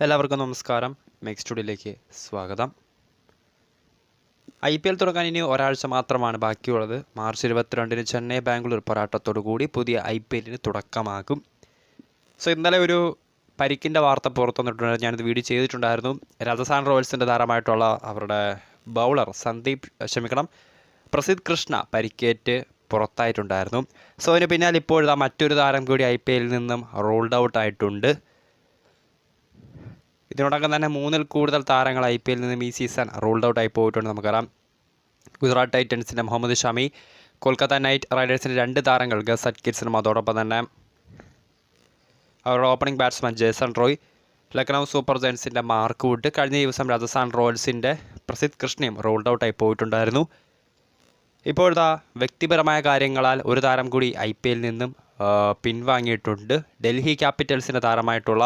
എല്ലാവർക്കും നമസ്കാരം. മെക്സ് സ്റ്റുഡിയോയിലേക്ക് സ്വാഗതം. ഐ പി എൽ തുടങ്ങാൻ ഇനി ഒരാഴ്ച മാത്രമാണ് ബാക്കിയുള്ളത്. മാർച്ച് ഇരുപത്തിരണ്ടിന് ചെന്നൈ ബാംഗ്ലൂർ പോരാട്ടത്തോടു കൂടി പുതിയ ഐ പി എല്ലിന് തുടക്കമാകും. സോ ഇന്നലെ ഒരു പരിക്കിന്റെ വാർത്ത പുറത്തു വന്നിട്ടുണ്ട് ഞാനിത് വീഡിയോ ചെയ്തിട്ടുണ്ടായിരുന്നു. രാജസ്ഥാൻ റോയൽസിന്റെ താരമായിട്ടുള്ള അവരുടെ ബൗളർ സന്ദീപ് ക്ഷമിക്കണം പ്രസിദ്ധ് കൃഷ്ണ പരിക്കേറ്റ് പുറത്തായിട്ടുണ്ടായിരുന്നു. സോ അതിന് പിന്നാലെ ഇപ്പോഴിതാ മറ്റൊരു താരം കൂടി ഐ പി എല്ലിൽ നിന്നും റോൾഡ് ഔട്ട് ആയിട്ടുണ്ട് ഇതിനോടകം തന്നെ മൂന്നിൽ കൂടുതൽ താരങ്ങൾ ഐ പി എല്ലിൽ നിന്നും ഈ സീസൺ റൂൾഡ് ഔട്ട് ആയി പോയിട്ടുണ്ട്. നമുക്കറിയാം. ഗുജറാത്ത് ടൈറ്റൻസിന്റെ മുഹമ്മദ് ഷമി കൊൽക്കത്ത നൈറ്റ് റൈഡേഴ്സിന്റെ രണ്ട് താരങ്ങൾ ഗസ് കിഡ്സിനും അതോടൊപ്പം തന്നെ അവരുടെ opening batsman Jason Roy Lucknow super ജയൻസിന്റെ Mark Wood കഴിഞ്ഞ ദിവസം രാജസ്ഥാൻ റോയൽസിന്റെ പ്രസിദ്ധ് കൃഷ്ണയും റോൾഡ് ഔട്ട് ആയി പോയിട്ടുണ്ടായിരുന്നു. ഇപ്പോഴത്തെ വ്യക്തിപരമായ കാര്യങ്ങളാൽ ഒരു താരം കൂടി ഐ പി എല്ലിൽ നിന്നും പിൻവാങ്ങിയിട്ടുണ്ട്. ഡൽഹി ക്യാപിറ്റൽസിന്റെ താരമായിട്ടുള്ള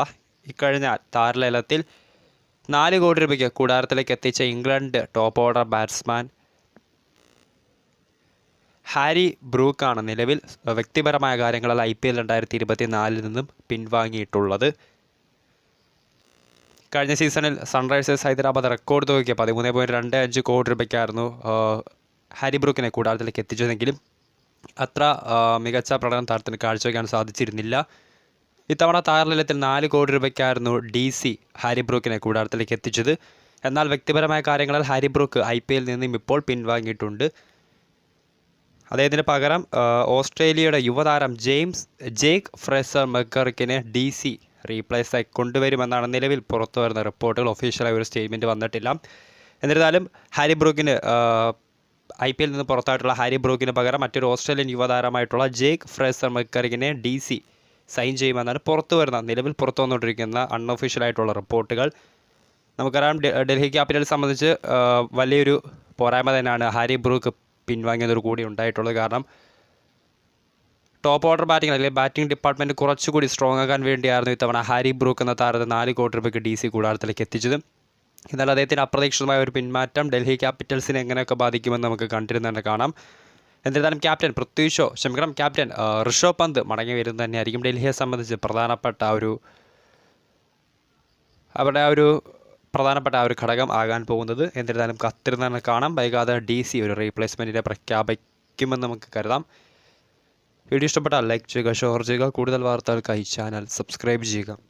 ഇക്കഴിഞ്ഞ താരലേലത്തിൽ നാല് കോടി രൂപയ്ക്ക് കൂടാരത്തിലേക്ക് എത്തിച്ച England top order batsman Harry ബ്രൂക്കാണ് നിലവിൽ വ്യക്തിപരമായ കാര്യങ്ങളിൽ ഐ പി എൽ രണ്ടായിരത്തി ഇരുപത്തി നാലിൽ നിന്നും പിൻവാങ്ങിയിട്ടുള്ളത്. കഴിഞ്ഞ സീസണിൽ സൺറൈസേഴ്സ് ഹൈദരാബാദ് റെക്കോർഡ് തുകയ്ക്ക് പതിമൂന്ന് പോയിന്റ് രണ്ട് അഞ്ച് കോടി രൂപയ്ക്കായിരുന്നു ഹാരി ബ്രൂക്കിനെ കൂടാരത്തിലേക്ക് എത്തിച്ചതെങ്കിലും അത്ര മികച്ച പ്രകടനം താരത്തിന് കാഴ്ചവെക്കാൻ സാധിച്ചിരുന്നില്ല. ഇത്തവണ താരലേലത്തിൽ നാല് കോടി രൂപയ്ക്കായിരുന്നു ഡി സി ഹാരി ബ്രൂക്കിനെ കൂടാരത്തിലേക്ക് എത്തിച്ചത്. എന്നാൽ വ്യക്തിപരമായ കാര്യങ്ങളിൽ ഹാരി ബ്രൂക്ക് ഐ പി എല്ലിൽ നിന്നും ഇപ്പോൾ പിൻവാങ്ങിയിട്ടുണ്ട്. അദ്ദേഹത്തിന് പകരം ഓസ്ട്രേലിയയുടെ യുവതാരം ജെയിംസ് ജേക്ക് ഫ്രേസർ മെക്കറിക്കിനെ ഡി സി റീപ്ലേസ് ആയി കൊണ്ടുവരുമെന്നാണ് നിലവിൽ പുറത്തു വരുന്ന റിപ്പോർട്ടുകൾ. ഒഫീഷ്യലായി ഒരു സ്റ്റേറ്റ്മെന്റ് വന്നിട്ടില്ല. എന്നിരുന്നാലും ഹാരി ബ്രൂക്കിന് ഐ പി എല്ലിൽ നിന്ന് പുറത്തായിട്ടുള്ള ഹാരി ബ്രൂക്കിന് പകരം മറ്റൊരു ഓസ്ട്രേലിയൻ യുവതാരമായിട്ടുള്ള ജേക്ക് ഫ്രേസർ മെക്കറിക്കിനെ ഡി സി സൈൻ ചെയ്യുമെന്നാണ് പുറത്തു വരുന്ന നിലവിൽ പുറത്തു വന്നുകൊണ്ടിരിക്കുന്ന അൺഒഫീഷ്യലായിട്ടുള്ള റിപ്പോർട്ടുകൾ. നമുക്കറിയാം ഡൽഹി ക്യാപിറ്റൽസ് സംബന്ധിച്ച് വലിയൊരു പോരായ്മ തന്നെയാണ് ഹാരി ബ്രൂക്ക് പിൻവാങ്ങിയതൊരു കൂടി ഉണ്ടായിട്ടുള്ളത് കാരണം ടോപ്പ് ഓർഡർ ബാറ്റിംഗ് അല്ലെങ്കിൽ ബാറ്റിംഗ് ഡിപ്പാർട്ട്മെന്റ് കുറച്ചുകൂടി സ്ട്രോങ് ആകാൻ വേണ്ടിയായിരുന്നു ഇത്തവണ ഹാരി ബ്രൂക്ക് എന്ന താരത്തെ നാല് കോടി രൂപയ്ക്ക് ഡി സി കൂടാരത്തിലേക്ക് എത്തിച്ചത്. എന്നാൽ അദ്ദേഹത്തിന് അപ്രതീക്ഷിതമായ ഒരു പിന്മാറ്റം ഡൽഹി ക്യാപിറ്റൽസിനെ എങ്ങനെയൊക്കെ ബാധിക്കുമെന്ന് നമുക്ക് കണ്ടിരുന്നു തന്നെ കാണാം. എന്നിരുന്നാലും ക്യാപ്റ്റൻ പൃഥ്വി ക്ഷമിക്കണം ക്യാപ്റ്റൻ ഋഷോ പന്ത് മടങ്ങി വരുന്നത് തന്നെയായിരിക്കും ഡൽഹിയെ സംബന്ധിച്ച് പ്രധാനപ്പെട്ട ആ ഒരു അവരുടെ ആ ഒരു പ്രധാനപ്പെട്ട ആ ഒരു ഘടകം ആകാൻ പോകുന്നത്. എന്നിരുന്നാലും കത്തിരുന്ന തന്നെ കാണാം. വൈകാതെ ഡി സി ഒരു റീപ്ലേസ്മെന്റിനെ പ്രഖ്യാപിക്കുമെന്ന് നമുക്ക് കരുതാം. വീഡിയോ ഇഷ്ടപ്പെട്ടാൽ ലൈക്ക് ചെയ്യുക ഷെയർ ചെയ്യുക. കൂടുതൽ വാർത്തകൾക്കായി ചാനൽ സബ്സ്ക്രൈബ് ചെയ്യുക.